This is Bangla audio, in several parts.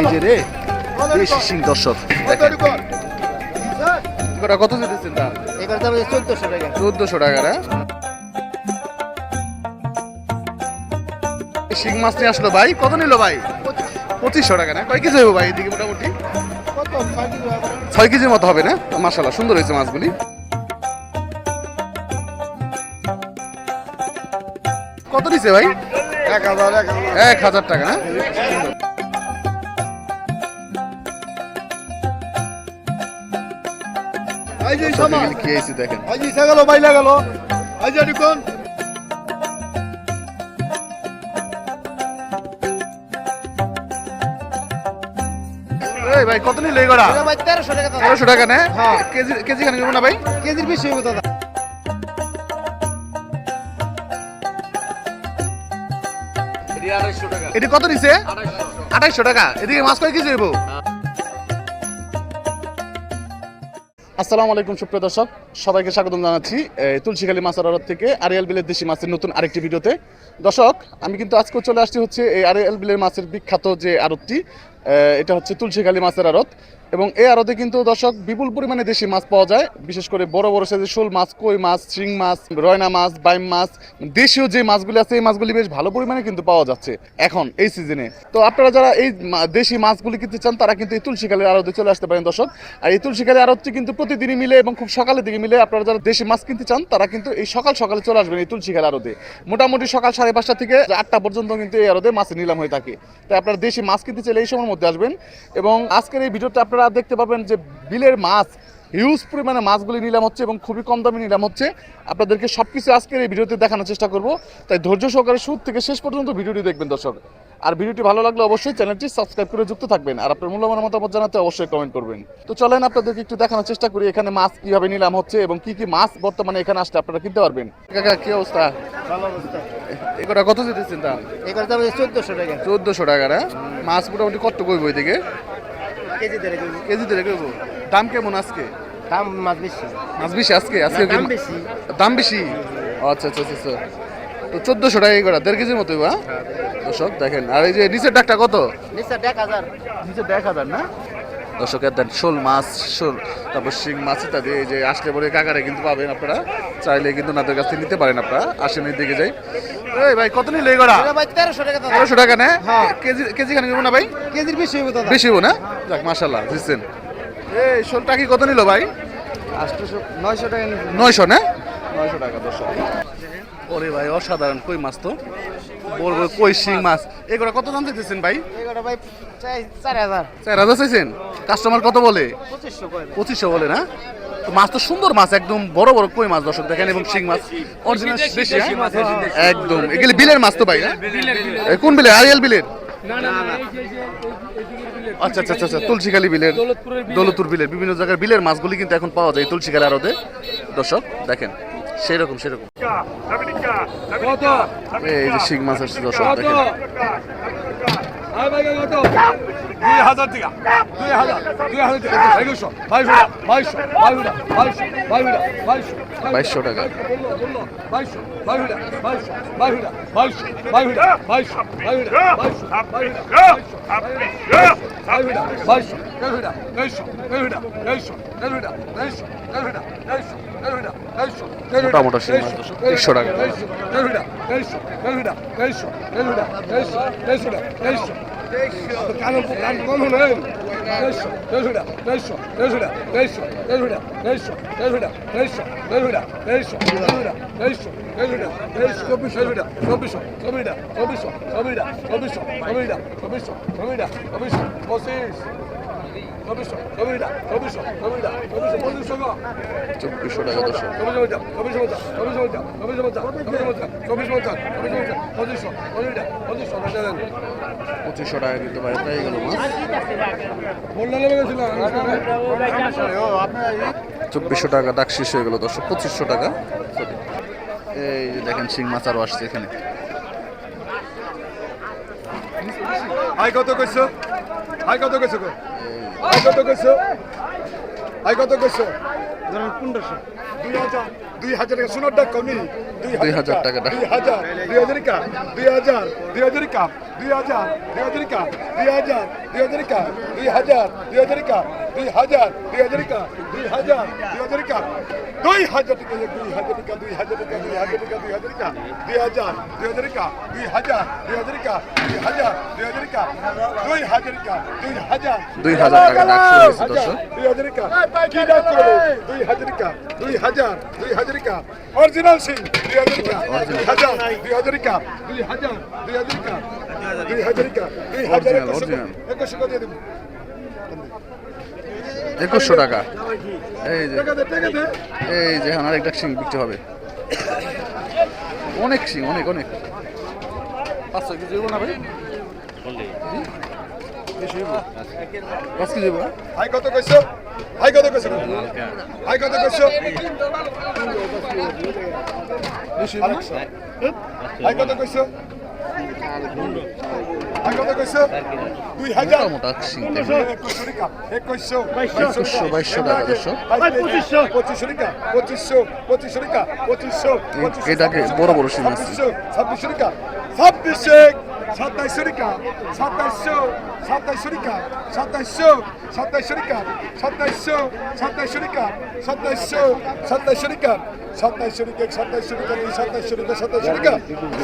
এই যে রে দেশি সিং দর্শক দেখেন। কত দিতেছেন দাম এবার দাম চোদ্দশো টাকা। চোদ্দশো টাকা না? শিং মাছ নিয়ে আসলো ভাই কত নিল ভাই? পঁচিশশো টাকা না? কয় কেজি হইব ভাই এদিকে মোটামুটি? ছয় হবে? কেজির মতো হবে না? মাসাল্লাহ সুন্দর হয়েছে মাছগুলি। কত নিছে ভাই? এক হাজার এক হাজার। এক হাজার টাকা না? যে দেখেন। ইসা গেল বাইলা গেল। ভাই কত নিল এগুলা এটা ভাই তেরোশো টাকা তেরোশো টাকা না? হ্যাঁ। কেজি কেজি খানি নেব না ভাই? কেজির বেশি হইব দাদা। এটি কত নিছে? আঠাইশশো টাকা। এদিকে মাছ কয় কেজি হইব? আসসালামু আলাইকুম, সুপ্রিয় দর্শক। সবাইকে স্বাগতম জানাচ্ছি তুলসীখালী মাছের আড়ত থেকে আরিয়াল বিলের দেশি মাছের নতুন আরেকটি ভিডিওতে। দর্শক, আমি কিন্তু আজকে চলে আসছি হচ্ছে এই আরিয়াল বিলের মাছের বিখ্যাত যে আড়তটি এটা হচ্ছে তুলসীখালী মাছের আড়ত। এবং এই আড়তে কিন্তু দর্শক বিপুল পরিমাণে দেশি মাছ পাওয়া যায়। বিশেষ করে বড় বড় সাইজের শোল মাছ, কই মাছ, শিং মাছ, রয়না মাছ, বাইম মাছ, দেশীয় যে মাছগুলি আছে, এই মাছগুলি বেশ ভালো পরিমাণে কিন্তু পাওয়া যাচ্ছে এখন, এই সিজনে তো আপনারা যারা এই দেশি মাছগুলি কিনতে চান, তারা কিন্তু এই তুলসীখালের আড়তে চলে আসতে পারেন দর্শক। আর এই তুলসীখালের আড়তটি কিন্তু প্রতিদিনই মিলে এবং খুব সকালের দিকে মিলে আপনারা যারা দেশি মাছ কিনতে চান, তারা কিন্তু এই সকাল সকালে চলে আসবেন এই তুলসীখাল আড়তে। মোটামুটি সকাল সাড়ে পাঁচটা থেকে আটটা পর্যন্ত কিন্তু এই আড়তে মাছের নিলাম হয়ে থাকে। তাই আপনারা দেশি মাছ কিনতে চাইলে এই সময়ের মধ্যে আসবেন এবং আজকের এই ভিডিওতে আপনারা দেখতে পাবেন যে বিলের মাছ হিউজ পরিমাণে মাছগুলি নিলাম হচ্ছে এবং খুবই কম দামে নিলাম হচ্ছে। আপনাদেরকে সব কিছু আজকের এই ভিডিওতে দেখানোর চেষ্টা করব। তাই ধৈর্য সহকারে শুরু থেকে শেষ পর্যন্ত ভিডিওটি দেখবেন দর্শক। আর ভিডিওটি ভালো লাগলে অবশ্যই চ্যানেলটি সাবস্ক্রাইব করে যুক্ত থাকবেন। আর আপনার মূল্যবান মতামত জানাতে অবশ্যই কমেন্ট করবেন। তো চলেন আপনাদেরকে একটু দেখানোর চেষ্টা করি এখানে মাছ কীভাবে নিলাম হচ্ছে এবং কি কি মাছ বর্তমানে এখানে আসলে আপনারা কিনতে পারবেন। কাকা কি অবস্থা? ভালো অবস্থা। এগুলো কত যেতেছেন দাম? এবার দাম চোদ্দশো টাকা। চোদ্দশো টাকা মাছ মোটামুটি কত কইব এদিকে? কেজি দেড় কেজি। দাম কেমন আজকে? দাম মাছ বেশি। মাছ বেশি আজকে? আজকে দাম বেশি। দাম বেশি? আচ্ছা আচ্ছা আচ্ছা আচ্ছা। তো চোদ্দশো টাকা করে দেড় কেজির মতো বা দর্শক দেখেন আর এই যে নিচের ডাকটা কত? নিশ্চয় এক হাজার। নিচে দেখ হাজার না? দর্শকের দেন শোল মাছ শোল তারপর শিং মাছ ইত্যাদি এই যে আসলে পরে কাকারে কিন্তু পাবেন আপনারা। চাইলে কিন্তু ওনাদের কাছ থেকে নিতে পারেন আপনারা। আসেন এই দিকে যাই। এই ভাই কত নিলে এটা ভাই তেরোশো টাকা তেরোশো টাকা না? হ্যাঁ। কেজি কেজি খানি নেব না ভাই? কেজির বেশি হইব দাদা। বেশি হইব না? যাক মাশাল্লাহ বুঝছেন। এই শোলটা কি কত নিল ভাই? আটশোশো নয়শো টাকা নয়শো না? নয়শো টাকা দশ ওরে ভাই অসাধারণ। কই মাছ তো? বড় বড় কই শিং মাছ? এগুলো কত দাম দিতেছেন ভাই? এগারো ভাই চাই চার হাজার। চার হাজার চাইছেন? কাস্টমার কত বলে? পঁচিশশো বলে না? তো মাছ তো সুন্দর মাছ একদম বড় বড় কই মাছ দর্শক দেখেন এবং শিং মাছ। অরিজিনাল দেশি হ্যাঁ? একদম। এগুলি বিলের মাছ তো ভাই না কোন বিলের? আরিয়াল বিলের? আচ্ছা আচ্ছা আচ্ছা আচ্ছা তুলসীখালী বিলের দৌলতপুর বিলের। বিভিন্ন জায়গার বিলের মাছগুলি কিন্তু এখন পাওয়া যায় তুলসীখালী আরতে দর্শক দেখেন। সেরকম সেরকম এই যে শিং মাছ আসছে দর্শক দেখেন দুই হাজার টাকা দুই হাজার দুই হাজার টাকা একুশশো বাইশশো বাইশশো বাইশশো বাইশশো বাইশশো বাইশশো টাকা বাইশশো বাইশশো বাইশশো বাইশশো বাইশশো বাইশশো বাইশশো বাইশশো বাইশশো বাইশশো বাইশশো বাইশশো মোটা মোটা শিং মাছ দেড়শো টাকা পঁচিশ চব্বিশশো টাকা পঁচিশশো টাকা কিন্তু ভাই পেয়ে গেল চব্বিশশো টাকা ডাক শেষ হয়ে গেল দর্শক পঁচিশশো টাকা। এই যে দেখেন শিং মাছ আরও আসছে এখানে। আই কত কইছো? আই কত কইছো কত কইছো? আই কত কইছো? পনেরোশো। দুই হাজার দুই হাজার টাকা। সোনার ডাক কমি। দুই হাজার টাকা। ডাক। দুই হাজার দুই হাজার কাপ দুই হাজার দুই হাজার কাপ দুই হাজার দুই হাজার কা দুই হাজার দুই হাজার কা দুই হাজার দুই হাজার দুই হাজার দুই হাজার কা দুই হাজার দুই হাজার কা দুই হাজার টাকা দুই হাজার টাকা দুই হাজার টাকা দুই হাজার টাকা দুই হাজার টাকা দুই হাজার দুই হাজার টাকা দুই হাজার দুই হাজার টাকা দুই হাজার দুই হাজার টাকা দুই হাজার টাকা দুই হাজার দুই হাজার টাকা দুই হাজার টাকা দুই হাজার টাকা দুই হাজার দুই হাজার টাকা অরিজিনাল সিং দুই হাজার টাকা দুই হাজার দুই হাজার টাকা দুই হাজার দুই হাজার টাকা দুই হাজার টাকা দুই হাজার original. দিয়ে দেবো একুশশো টাকা। এই যে। এই যে এখন আরেকটা সিং বিক্রি হবে। অনেক সিং অনেক অনেক। পাঁচশো কেজি না ভাই? পাঁচ কেজি না? কত কইছো? হাই কত কইছো? হাই কত কইছো? না? কত কইছো? এটাকে বড় বড় সিং আছে। ছাব্বিশশো। ছাব্বিশশো টাকা ছাব্বিশে সাতাইশশো টাকা সাতাইশশো সাতাইশশো টাকা সাতাইশশো সাতাইশশো টাকা সাতাইশশো সাতাইশশো টাকা সাতাইশশো সাতাইশশো টাকা সাতাইশশো টাকা সাতাইশশো টাকা সাতাইশশো টাকা সাতাইশশো টাকা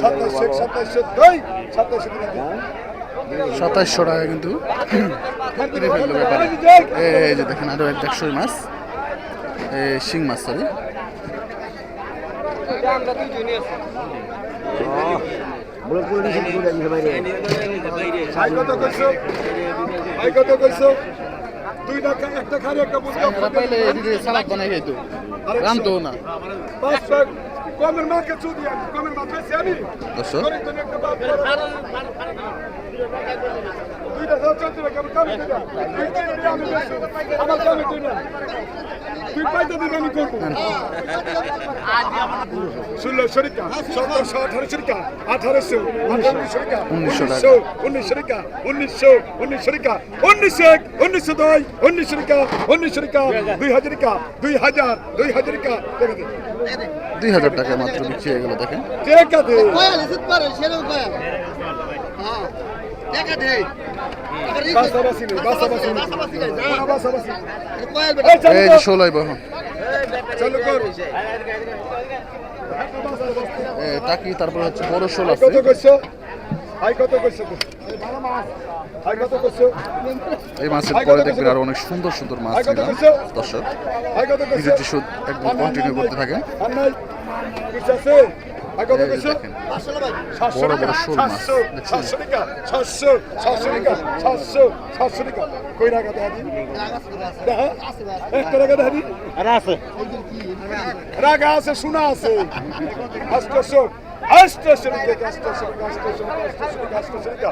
সাতাইশশো সাতাইশশো দুই সাতাইশশো টাকা সাতাইশশো টাকা কিন্তু কিনে ফেলল ব্যাপারে এই যে দেখেন আরও এক দেড়শো মাছ। শিং মাছ সরি একটা খালি একটা খাইতো। রামতো না। কমের মাকে চুদি আমি কমের মা পেয়েছি আমি দুইটা সাত চলছে না কেমন কামে তিন দিবি, আমি। আমার কামে তুই না তুই পাইতে দিবি আমি করব। ষোলো শরিকা? সতেরোশো আঠারো শরিকা। আঠারোশো আঠারো শরিকা। উনিশশো টাকা। উনিশশো উনিশশো উনিশশো টাকা উনিশশো এক উনিশশো দুই উনিশশো টাকা উনিশশো টাকা দুই হাজার টাকা দুই হাজার দুই হাজার দেখে দুই হাজার টাকা মাত্র বিক্রি হয়ে গেল দেখেন। টাকা হ্যাঁ। এই চালু এই কর, যে ষোলোই বহন। টাকি তারপরে হচ্ছে বড় শোল আছে কত কইছো? হাই কত কইছো হাই কত কইছো? এই মাছের পরে দেখবেন আরও অনেক সুন্দর সুন্দর মাছ দর্শক ভিডিওটি একদম কন্টিনিউ করতে থাকেন। রাগা আছে। শোনা আছে। আষ্টশো আষ্টশো টাকা আষ্টশো টাকা আষ্টশো আষ্টশো টাকা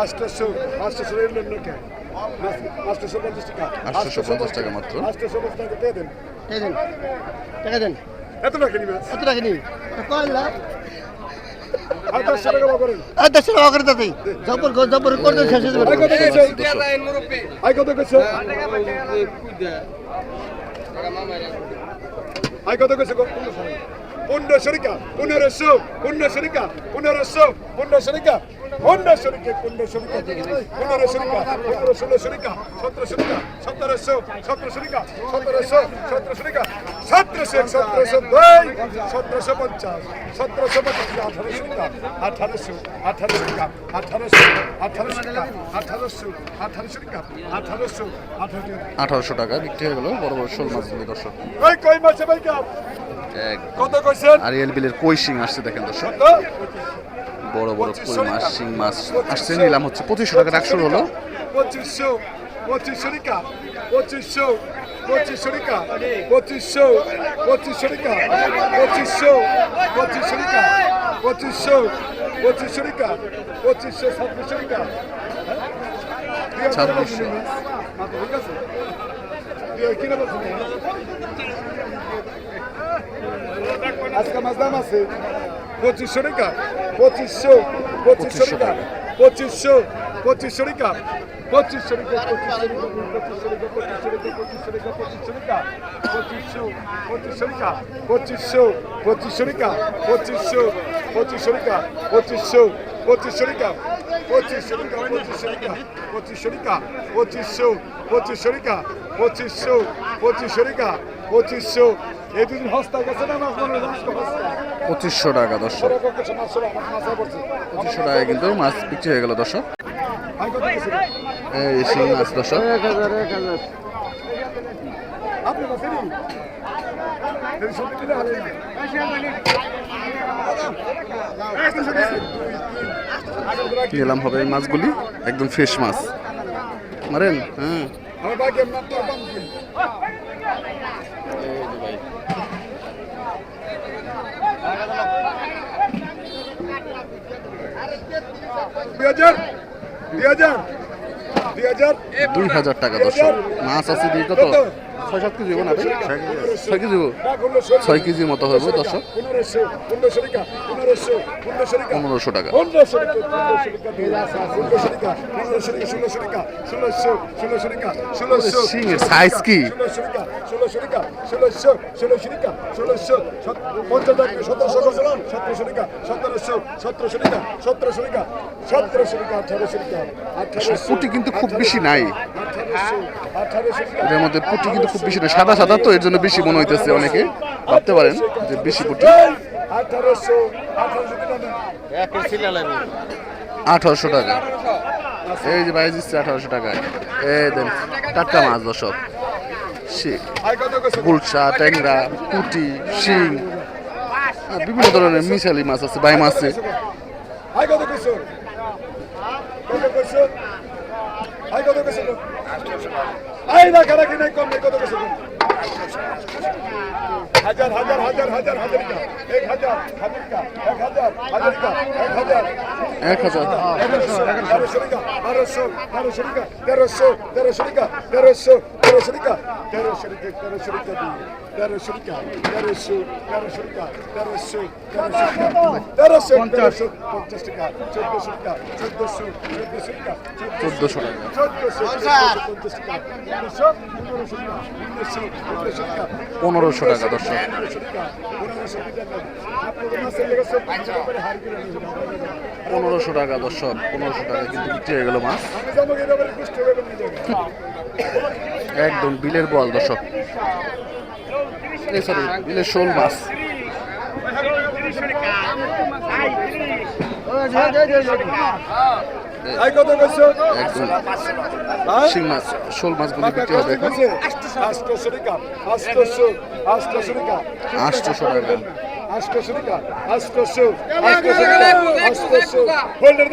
আষ্টশো আষ্টশো আষ্টশো এর জন্য কে? আষ্টশো পঞ্চাশ টাকা 850 টাকা মাত্র। আষ্টশো পঞ্চাশ টাকা দিয়ে দেন? দেন? টাকা দেন? এত টাকা নিবে? কত টাকা নিবি? আঠাশশো টাকা করে দিতে জবর জবর করতে শেষ হয়ে যাবে। আই কত কইছো? আই কত কইছো? আই কত কইছো পনেরোশো টাকা পনেরোশো পনেরোশো টাকা পনেরোশো পনেরোশো টাকা পনেরোশো টাকা পনেরোশো টাকা পনেরোশো টাকা পনেরো ষোলোশো টাকা সতেরোশো টাকা সতেরোশো সতেরোশো টাকা সতেরোশো সতেরোশো টাকা সতেরোশো সতেরোশো দুই সতেরোশো পঞ্চাশ সতেরোশো পঞ্চাশ আঠারোশো টাকা আঠারোশো আঠারোশো টাকা আঠারোশো আঠারোশো টাকা আঠারোশো আঠারোশো টাকা আঠারোশো আঠারোশো আঠারোশো টাকা বিক্রি হয়ে গেল বড় বড় শোল মাছগুলি দর্শক কই মাসে ভাই কত কইছেন আরিয়াল বিলের কই শিং আসছে দেখেন দর্শক। বড় বড় কই মাছ শিং মাছ আসছে নিলাম হচ্ছে পঁচিশশো টাকা ডাক শুরু হলো। পঁচিশশো পঁচিশশো টাকা পঁচিশশো পঁচিশশো টাকা পঁচিশশো পঁচিশশো টাকা পঁচিশশো পঁচিশশো টাকা পঁচিশশো পঁচিশশো টাকা পঁচিশশো ছাব্বিশশো টাকা। ছাব্বিশশো। কিনে আজকে মাছ দাম আছে পঁচিশশো টাকা পঁচিশশো পঁচিশশো টাকা পঁচিশশো পঁচিশশো টাকা পঁচিশশো টাকা পঁচিশশো টাকা পঁচিশশো টাকা পঁচিশশো টাকা পঁচিশশো টাকা পঁচিশশো পঁচিশশো টাকা পঁচিশশো পঁচিশশো টাকা পঁচিশশো পঁচিশশো টাকা পঁচিশশো টাকা পঁচিশশো টাকা পঁচিশশো টাকা পঁচিশশো পঁচিশশো টাকা পঁচিশশো পঁচিশশো টাকা পঁচিশশো এই দুদিন হস্তা গেছে না? মাছ মনে আজকে হস্তা পঁচিশশো টাকা দর্শক। পঁচিশশো টাকায় কিন্তু মাছ বিক্রি হয়ে গেল দর্শক। এই শিং মাছ দর্শক। নিলাম হবে এই মাছগুলি? একদম ফ্রেশ মাছ। মারেন? হ্যাঁ আমার ভাই কেমন তো দাম কি দুই হাজার টাকা দর্শক মাছ আছে দুই কত ছয় সাত কেজি হব না ভাই? ছয় কেজি ছয় কেজির মতো হইব দর্শক? পনেরোশো টাকা সাইজ কি? পুঁটি কিন্তু খুব বেশি নাই। এটার মধ্যে পুঁটি কিন্তু খুব বেশি নাই সাদা সাদা তো এর জন্য বেশি মনে হইতেছে অনেকে। ভাবতে পারেন যে বেশি পুঁটি। আঠারোশো টাকা। এই যে বাইরে দিচ্ছে আঠারোশো টাকায়। এই দেন, টাটকা মাছ দর্শক। গুলশা, ট্যাংরা, পুঁটি, শিং বিভিন্ন ধরনের মিশালি মাছ আছে, বাই মাছ আছে। না কারা কি নাই কম কত কইছো হাজার হাজার হাজার হাজার হাজার টাকা এক হাজার হাজার টাকা এক হাজার হাজার টাকা এক হাজার। এক হাজার। তেরোশো টাকা বারোশো তেরোশো টাকা তেরোশো তেরোশো টাকা তেরোশো তেরোশো টাকা তেরোশো টাকা তেরোশো টাকা দিই তেরোশো টাকা তেরোশো তেরোশো টাকা তেরোশো তেরোশো তেরোশো তেরোশো পঞ্চাশ টাকা চোদ্দশো টাকা চোদ্দশো চোদ্দশো টাকা চোদ্দশো টাকা চোদ্দশো পঞ্চাশ টাকা পনেরোশো টাকা পনেরোশো টাকা দর্শক। পনেরোশো টাকা দর্শক, পনেরোশো টাকা কিন্তু বিক্রি হয়ে গেল মাছ। একদম বিলের বল দর্শক। সরি বিলের শোল মাছ। আই কত কইছো? একদম। শিং মাছ শোল মাছগুলি বিক্রি হবে এখন। আষ্টশো টাকা আষ্টশো আষ্টশো টাকা। আটশোশো টাকা। হইলের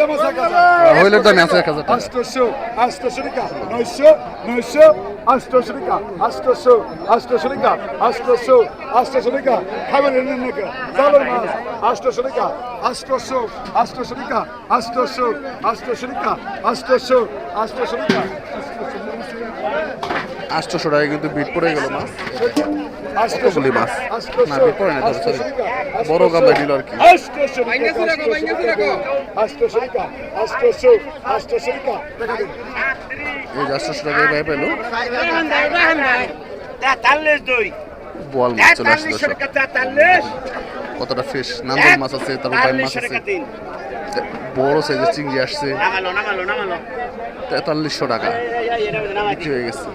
দাম আছে এক হাজার টাকা আষ্টশো আষ্টশো টাকা নয়শো নয়শো আষ্টশো টাকা আষ্টশো আষ্টশো টাকা আষ্টশো আষ্টশো টাকা খাবেন এনে নাকি জালের মাছ আষ্টশো টাকা আষ্টশো আষ্টশো টাকা আষ্টশো আষ্টশো টাকা আষ্টশো আষ্টশো টাকা আটশোশো টাকা কিন্তু বিট পড়ে গেল মাছ আষ্টশো কতগুলি মাছ? আষ্টশো না, বিট পড়ে না আষ্টশো। টাকা, বড় আষ্টশো, গামলা দিল আর কি। আষ্টশো টাকা, আষ্টশো টাকা আষ্টশো আষ্টশো টাকা টাকা এই যে পেল তেতাল্লিশ দুই বোয়াল মাছ চলে আসছে টাকা কতটা ফ্রেশ নান্দল মাছ আছে তারপর মাছ আছে। টাকা বড় সাইজের চিংড়ি আসছে। তেতাল্লিশশো টাকা। বিক্রি হয়ে গেছে।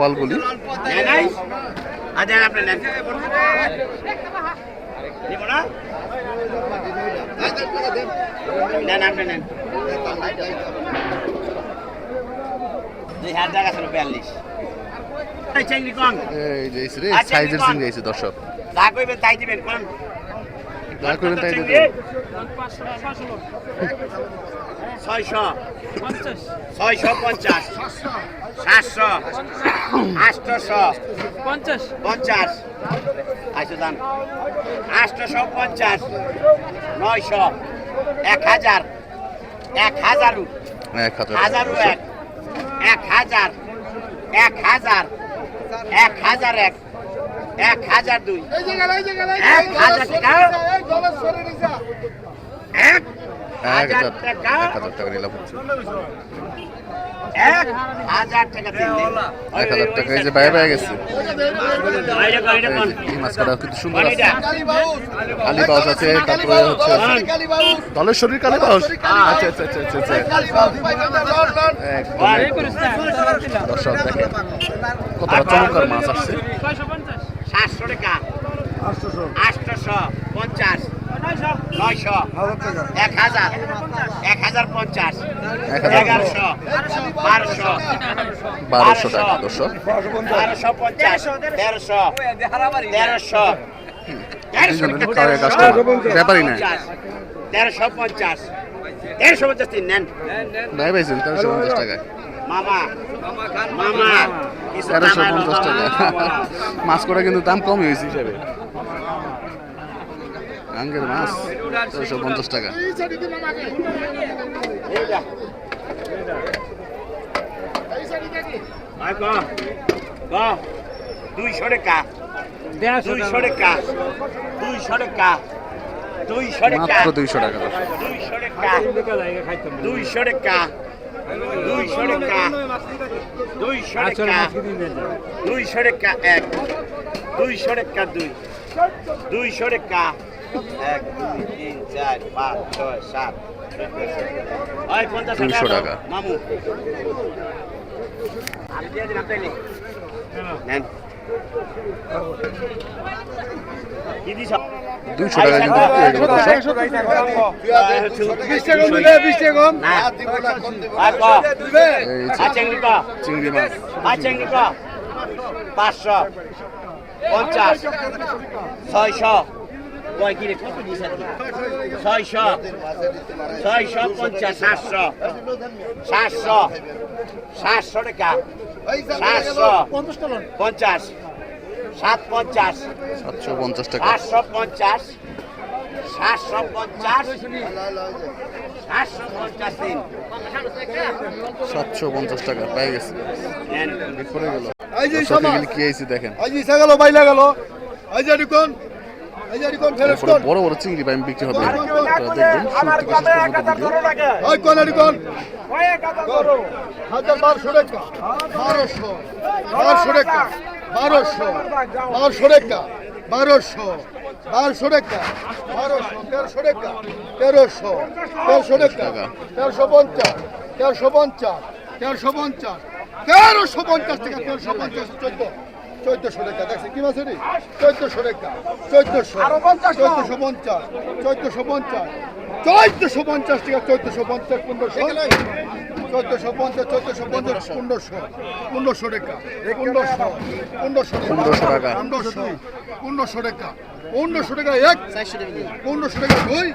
বলগুলি। এই যে সাইজের চিংড়ি আছে দর্শক। যা কইবেন তাই দিবেন কোন? যা করবেন তাই? দেবেন। ছয়শো। ছয়শো পঞ্চাশ। সাতশো। আটশোশো পঞ্চাশ। পঞ্চাশ। আচ্ছা দাম আটশোশো পঞ্চাশ। নয়শো। এক হাজার। এক হাজারু এক হাজারু। এক। এক হাজার। এক হাজার। এক হাজার এক। এক হাজার দুই এক হাজার টাকা এক হাজার টাকা এক হাজার টাকা এক হাজার টাকা তিন দিন এক হাজার টাকা এই যে বাইরে বাইরে গেছে এই কিন্তু সুন্দর আছে কালী বাউস আছে তারপরে হচ্ছে দলের শরীর কালী বাউস আচ্ছা আচ্ছা আচ্ছা আচ্ছা আচ্ছা। দর্শক দেখেন কতটা চমৎকার মাছ আসছে সাতশো টাকা। আটশোশো। পঞ্চাশ নয়শো এক হাজার এক হাজার পঞ্চাশ এগারোশো বারোশো বারোশো টাকা দর্শক বারোশো পঞ্চাশ তেরোশো তেরোশো ব্যাপারই নাই। তেরোশো পঞ্চাশ তেরোশো পঞ্চাশ নেন। ভাই পাইছেন তেরোশো পঞ্চাশ টাকায়। মামা তেরোশো পঞ্চাশ টাকা। মাছ করে কিন্তু দাম কমই হয়েছে হিসাবে। আঙ্গের মাছ তেরোশো পঞ্চাশ টাকা। দুইশো টাকা। দুইশো টাকা। দুইশো টাকা। দুইশো টাকা। মাত্র দুইশো টাকা। দুইশো টাকা। দুইশো টাকা। দুইশো টাকা। দুইশো টাকা। দুইশো টাকা এক। দুইশো টাকা দুই। দুইশো টাকা এক দুই তিন চার পাঁচ ছয় সাত। 200 টাকা। মামু। আমি দিয়ে নেন। টাকা কিন্তু চিংড়ি মাছ। পাঁচশো। পঞ্চাশ। ছয়শো। কয় কিরে কত দিছে? ছয়শো। ছয়শো পঞ্চাশ সাতশো। সাতশো। সাতশো টাকা। সাতশো। পঞ্চাশ। সাত পঞ্চাশ। সাতশো পঞ্চাশ টাকা। সাতশো পঞ্চাশ। সাতশো পঞ্চাশ। সাতশো পঞ্চাশ দিন। সাতশো পঞ্চাশ টাকা পেয়ে গেছে। গেল। কি দেখেন। আজ গেল বাইলা গেল। এই যে বড় বড় চিংড়ি পাইম বিক্রি হবে। বারোশো টাকা। বারোশো। টাকা। বারোশো। বারোশো টাকা। বারোশো। বারোশো টাকা। বারোশো তেরোশো টাকা। তেরোশো। তেরোশো টাকা। তেরোশো পঞ্চাশ। তেরোশো পঞ্চাশ। তেরোশো পঞ্চাশ। তেরোশো পঞ্চাশ টাকা। তেরোশো পঞ্চাশ চোদ্দ। চোদ্দশো টাকা দেখছি কি মাসে রে চোদ্দশো টাকা চোদ্দশো চোদ্দশো পঞ্চাশ চোদ্দশো পঞ্চাশ চোদ্দশো পঞ্চাশ টাকা চোদ্দশো পঞ্চাশ পনেরোশো চোদ্দশো পঞ্চাশ চোদ্দশো পঞ্চাশ পনেরোশো। পনেরোশো টাকা পনেরোশো পনেরোশো পনেরোশো টাকা। পনেরোশো পনেরোশো টাকা পনেরোশো টাকা এক পনেরোশো টাকা দুই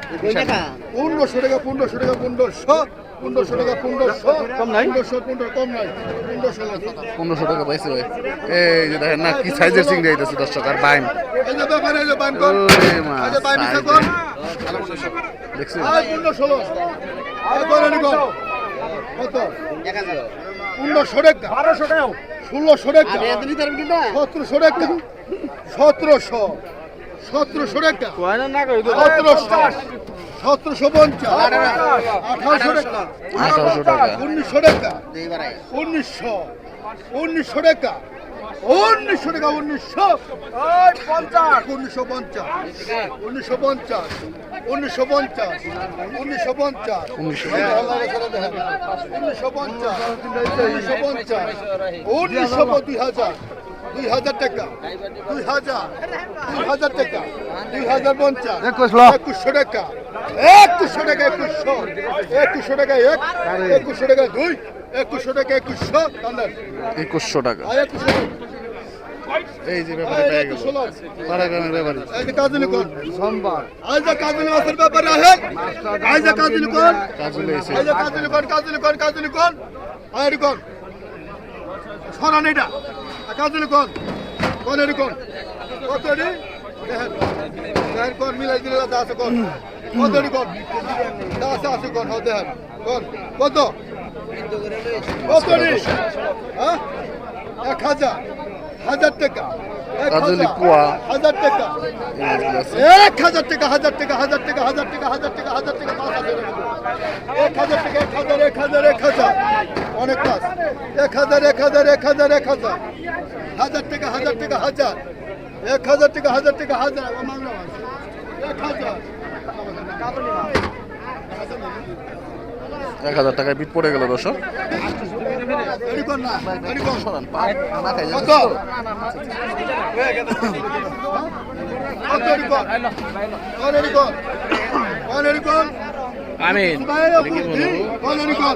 পনেরোশো টাকা পনেরোশো টাকা পনেরোশো পনেরোশো টাকা পনেরোশো কম নাই? পনেরোশো পনেরো কম নাই। পনেরোশো পনেরোশো টাকা পাইছে ভাই। এই যে দেখেন না কি সাইজের চিংড়ি আইতেছে দর্শক আর বাইম। নিকো কত? পনেরোশো টাকা। বারোশো টাকা ষোলোশো টাকা। সতেরোশো টাকা। সতেরোশো। সতেরোশো টাকা। সতেরোশো। সতেরোশো পঞ্চাশ আঠারোশো টাকা আঠারোশো টাকা উনিশশো টাকা উনিশশো উনিশশো টাকা উনিশশো টাকা উনিশশো পঞ্চাশ উনিশশো পঞ্চাশ উনিশশো পঞ্চাশ উনিশশো পঞ্চাশ উনিশশো পঞ্চাশ উনিশশো পঞ্চাশ উনিশশো পঞ্চাশ উনিশশো দুই হাজার দুই হাজার টাকা। দুই হাজার। দুই হাজার টাকা। দুই হাজার পঞ্চাশ। একুশশো টাকা। একুশশো টাকা একুশশো। একুশশো টাকা এক। একুশশো টাকা দুই। একুশশো টাকা একুশশো। একুশশো টাকা। একুশশো। এই যে ব্যাপারে পেয়ে গেল। পাড়াগ্রামের ব্যাপারে এই যে কাজলি কোন সোমবার। আজ যে কাজলি মাসের ব্যাপারে আছে আজ যে কাজলি কোন কাজলে এসে আজ যে কাজলি কোন কাজলি কোন কাজলি কোন আয় কোন সরান এটা। কাজলি কর? কোন এর কোন কত এটি? দেখেন কোন মিলাই দিলে যা আছে কোন কত এটি কোন যা আছে আছে কোন হ্যাঁ দেখেন কোন কত? কত এটি? হ্যাঁ? এক হাজার। হাজার টাকা এক কাজলি হাজার। হাজার টাকা এক হাজার টাকা হাজার টাকা হাজার টাকা হাজার টাকা হাজার টাকা হাজার টাকা পাঁচ হাজার এক হাজার টাকা এক হাজার এক হাজার এক হাজার অনেক কাজ এক হাজার এক হাজার এক হাজার এক হাজার হাজার টাকা হাজার টাকা হাজার এক হাজার টাকা হাজার টাকা হাজার। এক হাজার এক হাজার টাকায় বিট পড়ে গেল দর্শক। খাই কত কত এডি কর কোন এডি কর কোন এডি কর আমিন। কোন এডি কর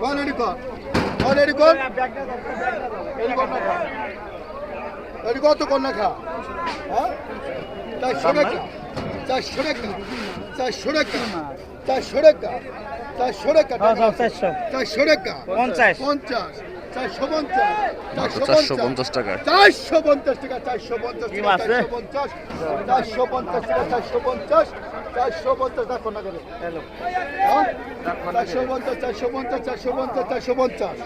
কোন এডি কর কোন এডি কর এডি কর না খা এডি কত কর না খা হ্যাঁ চারশো টাকা। চারশো টাকা। চারশো টাকা। চারশো টাকা। চারশো টাকা চারশো। টাকা। পঞ্চাশ। পঞ্চাশ। চারশো পঞ্চাশ। মাত্র চারশো পঞ্চাশ টাকায় চারশো পঞ্চাশ টাকা চারশো পঞ্চাশ টাকা চারশো পঞ্চাশ। চারশো পঞ্চাশ টাকা চারশো পঞ্চাশ। চারশো পঞ্চাশ দেখো না করে। হ্যাঁ? চারশো পঞ্চাশ চারশো পঞ্চাশ চারশো পঞ্চাশ চারশো পঞ্চাশ।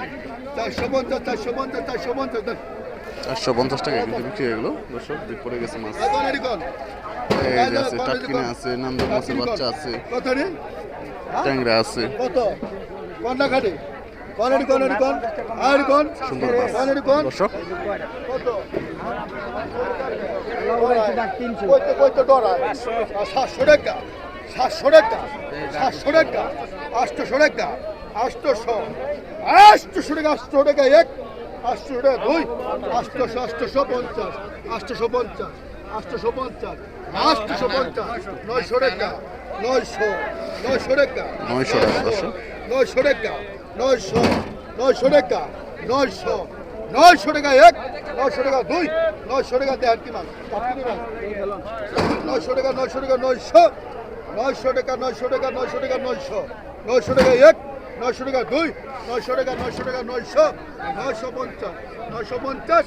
চারশো পঞ্চাশ চারশো পঞ্চাশ চারশো পঞ্চাশ। চারশো পঞ্চাশ টাকায় কিন্তু বিক্রি হয়ে গেলো। দর্শক পড়ে গেছে মাছ। আছে টাটকিনা আছে নান্দর মাছের বাচ্চা আছে। ট্যাংরা আছে। কত? কন্যা খাটে কনেরি কনেরি আর কন? সুন্দর মাছ। কনেরি কন? দর্শক। কত? কইতে কইতে ডরায়। সাতশো টাকা সাতশো টাকা সাতশো টাকা আটশোশো টাকা আটশোশো আটশোশো টাকা আটশো টাকা এক আটশো টাকা দুই আটশোশো আটশোশো পঞ্চাশ আটশোশো পঞ্চাশ আটশোশো পঞ্চাশ আটশোশো পঞ্চাশ নয়শো টাকা নয়শো নয়শো টাকা নয়শো টাকা নয়শো টাকা নয়শো নয়শো টাকা নয়শো নয়শো টাকা এক নয়শো টাকা দুই নয়শো টাকা দেড় কি মাস নয়শো টাকা নয়শো টাকা নয়শো নয়শো টাকা নয়শো টাকা নয়শো টাকা নয়শো নয়শো টাকা এক নয়শো টাকা দুই নয়শো টাকা নয়শো টাকা নয়শো নয়শো পঞ্চাশ নয়শো পঞ্চাশ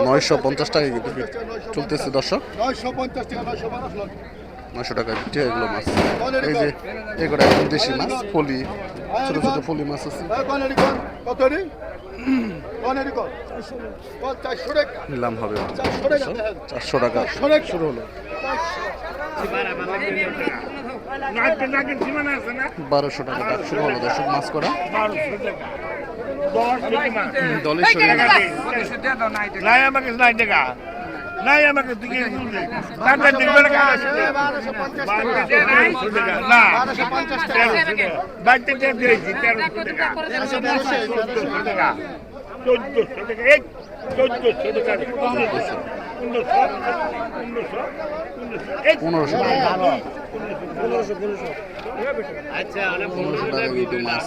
নয়শো পঞ্চাশ টাকায় কিন্তু চলতেছে দর্শক নয়শো পঞ্চাশ টাকা নয়শো পঞ্চাশ লাখ নয়শো টাকায় বিক্রি হয়ে মাছ এই যে এগুলো একদম দেশি মাছ ফলি ছোট ছোট ফলি মাছ আছে হ্যাঁ টাকা নিলাম হবে টাকা টাকা চারশো টাকা শুরু হলো বারোশো টাকা ডাক শুরু হলো দর্শক মাছ করা দলের শরীর নাই আমাকে দিকে টাকা পঞ্চাশ না টাকা দিয়েছি তেরোশো টাকা চোদ্দশো টাকা চোদ্দশো টাকা এই চোদ্দশো টাকা পনেরোশো পনেরোশো পনেরোশো পনেরোশো এই পনেরোশো টাকা কিন্তু মাছ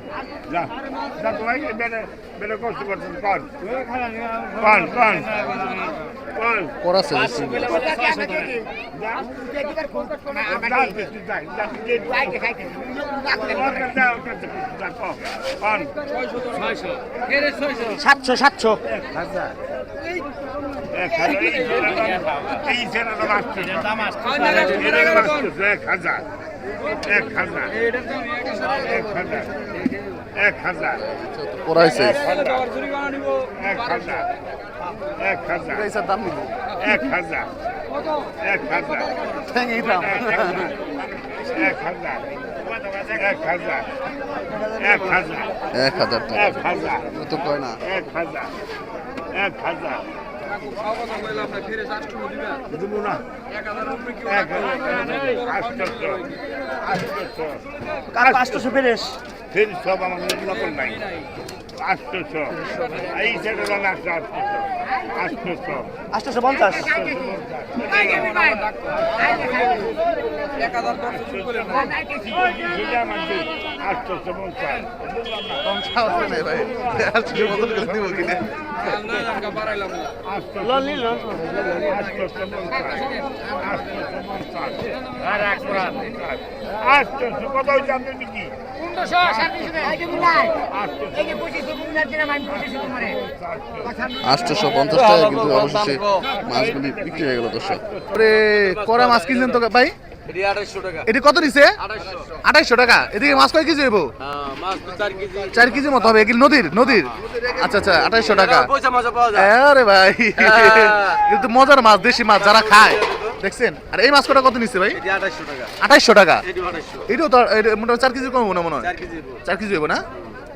যা যা তোমায় বেড়ে বেড়ে কষ্ট করছেন কন কন কন কন করা ছিল সাতশো সাতশো এক হাজার এক হাজার এক হাজার এক হাজার করাইছে এক হাজার এক হাজার পয়সার দাম নিব এক হাজার এক হাজার এক হাজার এক হাজার এক হাজার এক হাজার টাকা এক হাজার তো কয় না এক হাজার এক হাজার আটশোশো আটশোশো ফেরেস। ফের সব আমার নকল নাই। আটশোশো এই সেটা পঞ্চাশ আটশোশো আটশোশো পঞ্চাশ আটশোশো পঞ্চাশ আটশোশো কত হয়েছে আপনি কি আটশোশো। পঞ্চাশ টাকা কিন্তু অবশেষে মাছগুলি বিক্রি হয়ে গেল দর্শক। করা মাছ কিনলেন তো ভাই এটি কত টাকা। এদিকে মাছ কয় কেজি হইব? চার কেজি। মতো হবে এগুলি নদীর নদীর। আচ্ছা আচ্ছা আঠাইশশো টাকা। আরে ভাই। কিন্তু মজার মাছ দেশি মাছ যারা খায়। দেখছেন? আর এই মাছ কটা কত নিচ্ছে ভাই? আঠাইশশো টাকা। এটাও তো মোটামুটি চার কেজি কম মনে মনে হয়? চার কেজি হইব না?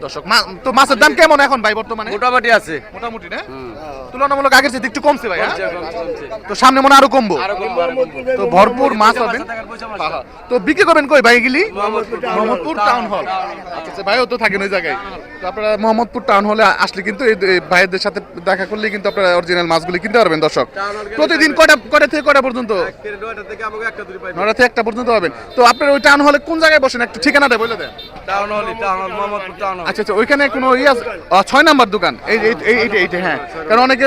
দর্শক তো মাছের দাম কেমন এখন ভাই বর্তমানে? মোটামুটি আছে। মোটামুটি না? তুলনামূলক আগের চেয়ে একটু কমছে ভাই হ্যাঁ? তো সামনে মনে আরও কমবো? তো ভরপুর মাছ পাবেন। তো বিক্রি করবেন কই ভাই গিলি মোহাম্মদপুর টাউন হল আচ্ছা আচ্ছা ভাইও তো থাকেন ওই জায়গায়। তো আপনারা মোহাম্মদপুর টাউন হলে আসলে কিন্তু এই ভাইদের সাথে দেখা করলে কিন্তু আপনারা অরিজিনাল মাছগুলি কিনতে পারবেন দর্শক। প্রতিদিন কটা কটা থেকে কটা পর্যন্ত? নয়টা থেকে একটা পর্যন্ত পাবেন। তো আপনার ওই টাউন হলে কোন জায়গায় বসেন? একটু ঠিকানাটা বলে দেন। আচ্ছা আচ্ছা ওইখানে কোনো ইয়ে? ছয় নাম্বার দোকান। এই এই- এই এইটা এইটা হ্যাঁ। কারণ অনেকে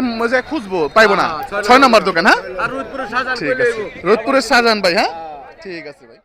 খুঁজবো পাইবো না। ছয় নাম্বার দোকান হ্যাঁ? ঠিক আছে। রোদপুরের শাহজাহান ভাই হ্যাঁ? ঠিক আছে ভাই।